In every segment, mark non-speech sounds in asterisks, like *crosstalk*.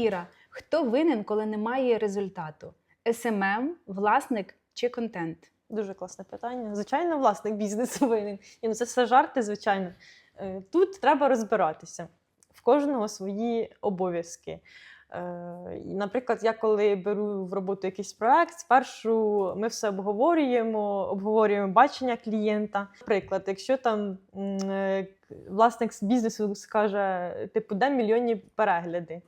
Іра, хто винен, коли немає результату? СММ, власник чи контент? Дуже класне питання. Звичайно, власник бізнесу винен. Ні, ну це все жарти, звичайно. Е, Тут треба розбиратися. В кожного свої обов'язки. Е, Наприклад, я коли беру в роботу якийсь проект, спершу ми все обговорюємо, обговорюємо бачення клієнта. Наприклад, якщо там е, власник з бізнесу скаже, типу, де мільйонні перегляди.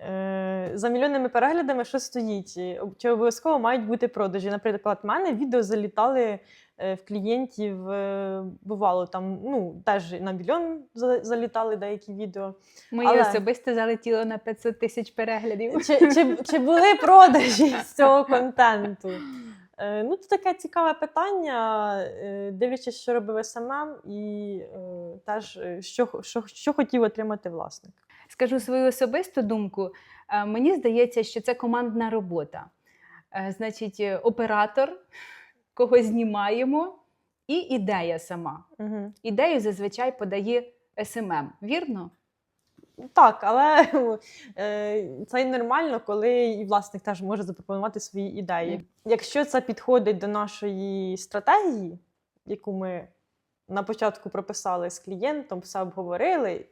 Е, За мільйонними переглядами що стоїть? Чи обов'язково мають бути продажі? Наприклад, в мене відео залітали е, в клієнтів, е, бувало там, ну, теж на мільйон залітали деякі відео. Моє Але- особисте залетіло на 500 тисяч переглядів. Чи, чи, чи були продажі *laughs* з цього контенту? Е, Ну, це таке цікаве питання, е, дивлячись, що робив СММ, і е, теж е, що, що, що хотів отримати власник. Скажу свою особисту думку. Е, Мені здається, що це командна робота. Е, Значить, е, оператор, кого знімаємо, і ідея сама. Угу. Ідею зазвичай подає СММ, вірно? Так, але *laughs* це й нормально, коли і власник теж може запропонувати свої ідеї. Мгм. Якщо це підходить до нашої стратегії, яку ми на початку прописали з клієнтом, все обговорили,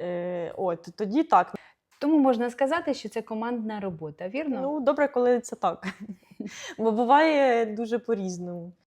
е, от тоді так. Тому можна сказати, що це командна робота, вірно? Ну, добре, коли це так. *laughs* Бо буває дуже по-різному.